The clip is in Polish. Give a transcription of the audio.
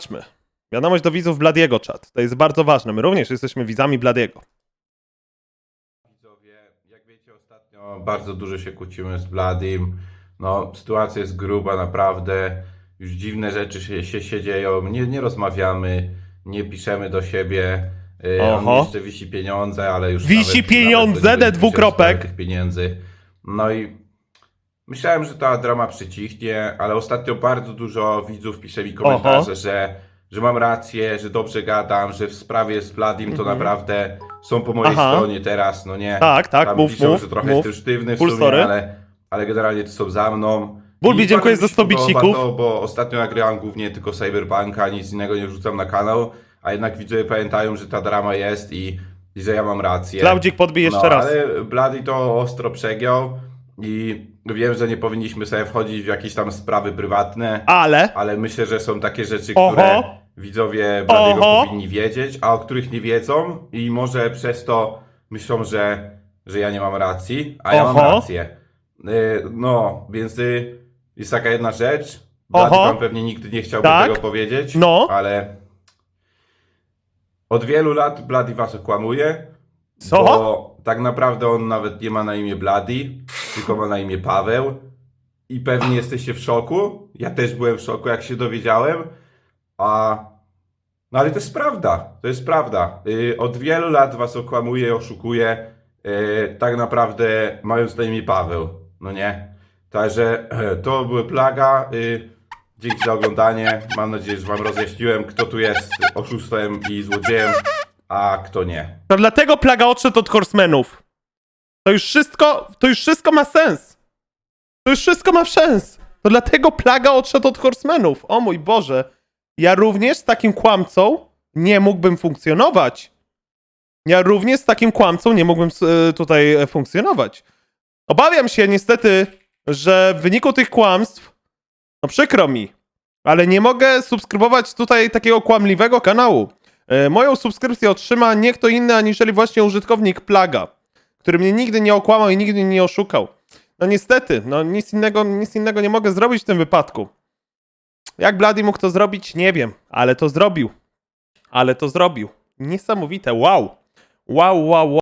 Zobaczmy. Wiadomość do widzów Bladiego czat. To jest bardzo ważne. My również jesteśmy widzami Bladiego. Widzowie, jak wiecie, ostatnio bardzo dużo się kłócimy z Bladim. No, sytuacja jest gruba, naprawdę. Już dziwne rzeczy się, się, się dzieją. Nie, nie rozmawiamy, nie piszemy do siebie. Yy, Oho. On jeszcze wisi pieniądze, ale już. Wisi nawet, pieniądze, nawet de dwukropek. tych pieniędzy. No i myślałem, że ta drama przycichnie, ale ostatnio bardzo dużo widzów pisze mi komentarze, że, że mam rację, że dobrze gadam, że w sprawie z Bladim to naprawdę są po mojej Mhm. Aha. stronie teraz, no nie. Tak, tak, Tam mów, piszą, mów, że trochę mów. jestem sztywny w Full sumie, story. ale, ale generalnie to są za mną. Bulbi, I dziękuję bardzo za 100 mi się podoba biksików. To, bo ostatnio nagrywam głównie tylko Cyberpunka, nic innego nie wrzucam na kanał, a jednak widzowie pamiętają, że ta drama jest i, i że ja mam rację. Klaudzik, podbij jeszcze no, raz. Ale Blady to ostro przegiął i wiem, że nie powinniśmy sobie wchodzić w jakieś tam sprawy prywatne, Ale. ale myślę, że są takie rzeczy, Oho. które widzowie Bladiego Oho. powinni wiedzieć, a o których nie wiedzą i może przez to myślą, że, że ja nie mam racji, a ja mam Oho. rację. Y, No, więc y, jest taka jedna rzecz. Blady Oho. wam pewnie nigdy nie chciałby Tak. tego powiedzieć, No. ale od wielu lat Blady was okłamuje. Co? Bo tak naprawdę on nawet nie ma na imię Blady, tylko ma na imię Paweł. I pewnie jesteście w szoku. Ja też byłem w szoku, jak się dowiedziałem. A. No ale to jest prawda. To jest prawda. Y, od wielu lat was okłamuje, oszukuje. Y, tak naprawdę mając na imię Paweł. No nie? Także to były plaga. Y, dzięki za oglądanie. Mam nadzieję, że wam rozjaśniłem, kto tu jest oszustem i złodziejem, a kto nie. To dlatego plaga odszedł od horsemenów. To już wszystko, to już wszystko ma sens. To już wszystko ma sens. To dlatego plaga odszedł od horsemenów. O mój Boże. Ja również z takim kłamcą nie mógłbym funkcjonować. Ja również z takim kłamcą nie mógłbym e, tutaj e, funkcjonować. Obawiam się niestety, że w wyniku tych kłamstw, no przykro mi, ale nie mogę subskrybować tutaj takiego kłamliwego kanału. E, Moją subskrypcję otrzyma nie kto inny aniżeli właśnie użytkownik Plaga, który mnie nigdy nie okłamał i nigdy nie oszukał. No niestety, no nic innego, nic innego nie mogę zrobić w tym wypadku. Jak Blady mógł to zrobić, nie wiem, ale to zrobił. Ale to zrobił. Niesamowite, wow. Wow, wow, wow.